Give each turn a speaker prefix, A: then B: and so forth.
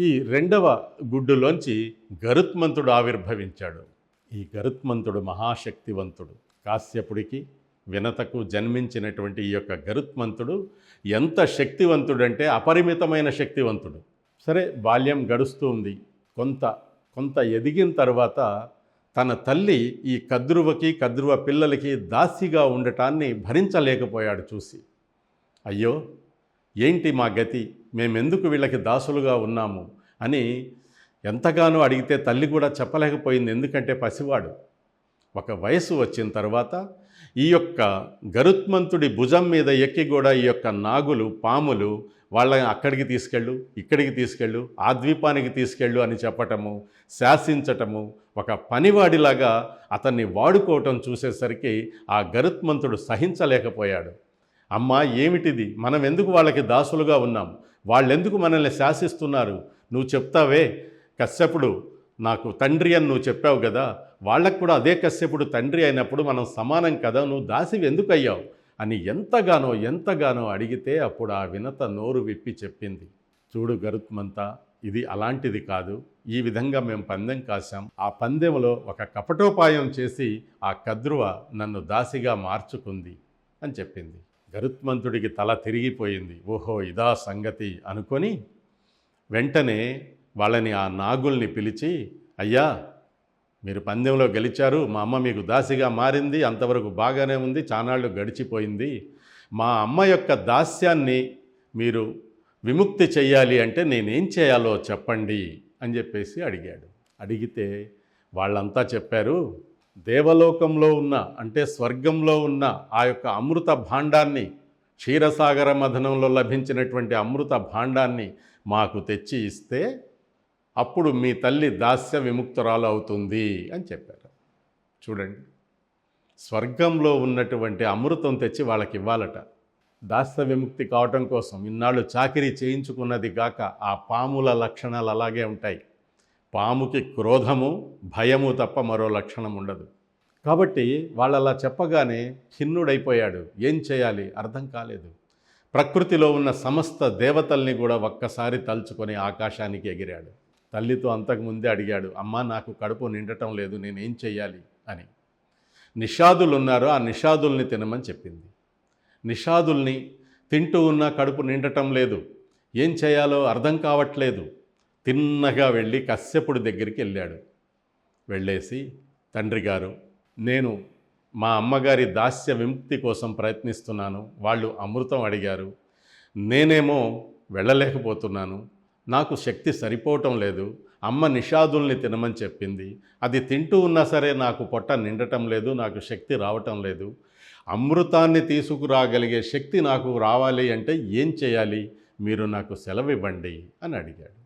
A: ఈ రెండవ గుడ్డులోంచి గరుత్మంతుడు ఆవిర్భవించాడు. ఈ గరుత్మంతుడు మహాశక్తివంతుడు. కాశ్యపుడికి వినతకు జన్మించినటువంటి ఈ యొక్క గరుత్మంతుడు ఎంత శక్తివంతుడంటే అపరిమితమైన శక్తివంతుడు. సరే బాల్యం గడుస్తూ ఉంది. కొంత కొంత ఎదిగిన తర్వాత తన తల్లి ఈ కద్రువకి కద్రువ పిల్లలకి దాసిగా ఉండటాన్ని భరించలేకపోయాడు చూసి. అయ్యో ఏంటి మా గతి? మేమెందుకు వీళ్ళకి దాసులుగా ఉన్నాము? అని ఎంతగానో అడిగితే తల్లి కూడా చెప్పలేకపోయింది. ఎందుకంటే పసివాడు. ఒక వయసు వచ్చిన తర్వాత ఈ యొక్క గరుత్మంతుడి భుజం మీద ఎక్కి కూడా ఈ యొక్క నాగులు పాములు వాళ్ళని అక్కడికి తీసుకెళ్ళు ఇక్కడికి తీసుకెళ్ళు ఆ ద్వీపానికి తీసుకెళ్ళు అని చెప్పటము శాసించటము ఒక పనివాడిలాగా అతన్ని వాడుకోవటం చూసేసరికి ఆ గరుత్మంతుడు సహించలేకపోయాడు. అమ్మా ఏమిటిది? మనం ఎందుకు వాళ్ళకి దాసులుగా ఉన్నాం? వాళ్ళెందుకు మనల్ని శాసిస్తున్నారు? నువ్వు చెప్తావే? కశ్యపుడు నాకు తండ్రి అని నువ్వు చెప్పావు కదా? వాళ్ళకు కూడా అదే కశ్యపుడు తండ్రి అయినప్పుడు మనం సమానం కదా? నువ్వు దాసివి ఎందుకు అయ్యావు? అని ఎంతగానో ఎంతగానో అడిగితే అప్పుడు ఆ వినత నోరు విప్పి చెప్పింది. చూడు గరుత్మంతా ఇది అలాంటిది కాదు. ఈ విధంగా మేము పందెం కాశాం. ఆ పందెంలో ఒక కపటోపాయం చేసి ఆ కద్రువ నన్ను దాసిగా మార్చుకుంది అని చెప్పింది. గరుత్మంతుడికి తల తిరిగిపోయింది. ఓహో ఇదా సంగతి అనుకొని వెంటనే వాళ్ళని ఆ నాగుల్ని పిలిచి అయ్యా మీరు పందెంలో గెలిచారు. మా అమ్మ మీకు దాసిగా మారింది. అంతవరకు బాగానే ఉంది. చానాళ్ళు గడిచిపోయింది. మా అమ్మ యొక్క దాస్యాన్ని మీరు విముక్తి చెయ్యాలి అంటే నేనేం చేయాలో చెప్పండి అని చెప్పేసి అడిగాడు. అడిగితే వాళ్ళంతా చెప్పారు దేవలోకంలో ఉన్న అంటే స్వర్గంలో ఉన్న ఆ యొక్క అమృత భాండాన్ని క్షీరసాగర మథనంలో లభించినటువంటి అమృత భాండాన్ని మాకు తెచ్చి ఇస్తే అప్పుడు మీ తల్లి దాస్య విముక్తురాలు అవుతుంది అని చెప్పారు. చూడండి. స్వర్గంలో ఉన్నటువంటి అమృతం తెచ్చి వాళ్ళకి ఇవ్వాలట. దాస్య విముక్తి కావటం కోసం ఇన్నాళ్ళు చాకిరీ చేయించుకున్నది గాక ఆ పాముల లక్షణాలు అలాగే ఉంటాయి. పాముకి క్రోధము భయము తప్ప మరో లక్షణం ఉండదు. కాబట్టి వాళ్ళు అలా చెప్పగానే ఖిన్నుడైపోయాడు. ఏం చేయాలి? అర్థం కాలేదు. ప్రకృతిలో ఉన్న సమస్త దేవతల్ని కూడా ఒక్కసారి తలుచుకొని ఆకాశానికి ఎగిరాడు. తల్లితో అంతకుముందే అడిగాడు అమ్మా నాకు కడుపు నిండటం లేదు నేనేం చెయ్యాలి? అని. నిషాదులు ఉన్నారు ఆ నిషాదుల్ని తినమని చెప్పింది. నిషాదుల్ని తింటూ ఉన్నా కడుపు నిండటం లేదు. ఏం చేయాలో అర్థం కావట్లేదు. తిన్నగా వెళ్ళి కశ్యపుడి దగ్గరికి వెళ్ళాడు. వెళ్ళేసి తండ్రి గారు నేను మా అమ్మగారి దాస్య విముక్తి కోసం ప్రయత్నిస్తున్నాను. వాళ్ళు అమృతం అడిగారు. నేనేమో వెళ్ళలేకపోతున్నాను. నాకు శక్తి సరిపోవటం లేదు. అమ్మ నిషాదుల్ని తినమని చెప్పింది. అది తింటూ ఉన్నా సరే నాకు పొట్ట నిండటం లేదు నాకు శక్తి రావటం లేదు. అమృతాన్ని తీసుకురాగలిగే శక్తి నాకు రావాలి అంటే ఏం చేయాలి? మీరు నాకు సెలవు ఇవ్వండి అని అడిగాడు.